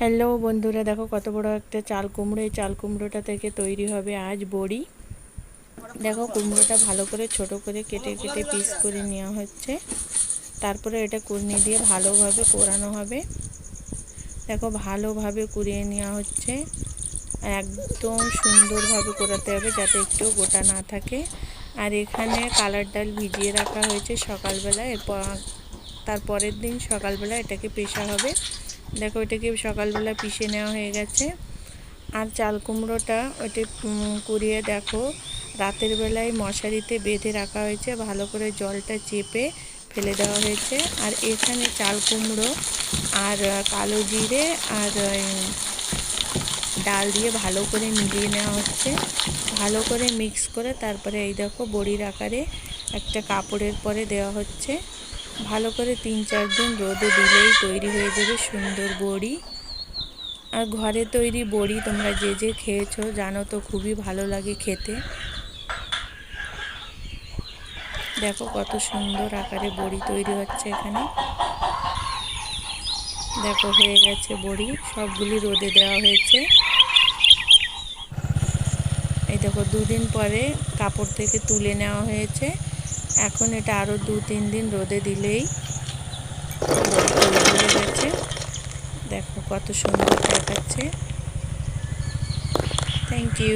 Hello বন্ধুরা, দেখো কত বড় একটা চাল কুমড়ো। এই চাল কুমড়োটা থেকে তৈরি হবে আজ বড়ি। দেখো কুমড়োটা ভালো করে ছোট করে কেটে কেটে পিস করে নেওয়া হচ্ছে। তারপরে এটা কুড়নি দিয়ে ভালোভাবে কোরানো হবে। দেখো ভালোভাবে কুড়িয়ে নেওয়া হচ্ছে। একদম সুন্দরভাবে কোরাতে হবে যাতে একটু গোটা না থাকে। আর এখানে কালার ডাল ভিজিয়ে রাখা হয়েছে সকালবেলা। এরপর তারপরের দিন সকালবেলা এটাকে পেশা হবে। দেখো এটাকে সকালবেলা পিষে নেওয়া হয়ে গেছে। আর চাল কুমড়োটা ওইটা কুড়িয়ে দেখো, রাতের বেলায় মশারিতে বেঁধে রাখা হয়েছে। ভালো করে জলটা চেপে ফেলে দেওয়া হয়েছে। আর এখানে চাল কুমড়ো আর কালো জিরে আর ডাল দিয়ে ভালো করে মিলিয়ে নেওয়া হচ্ছে। ভালো করে মিক্স করে তারপরে এই দেখো, বড়ির আকারে একটা কাপড়ের পরে দেওয়া হচ্ছে। ভালো করে তিন চার দিন রোদে দিলেই তৈরি হয়ে যাবে সুন্দর বড়ি। আর ঘরে তৈরি বড়ি তোমরা যে যে খেয়েছো জানো তো খুবই ভালো লাগে খেতে। দেখো কত সুন্দর আকারে বড়ি তৈরি হচ্ছে এখানে। দেখো হয়ে গেছে বড়ি, সবগুলি রোদে দেওয়া হয়েছে। এই দেখো দুদিন পরে কাপড় থেকে তুলে নেওয়া হয়েছে। এখন এটা আরও দু, তিন দিন রোদে দিলেই হয়ে গেছে। দেখো কত সুন্দর দেখাচ্ছে। Thank you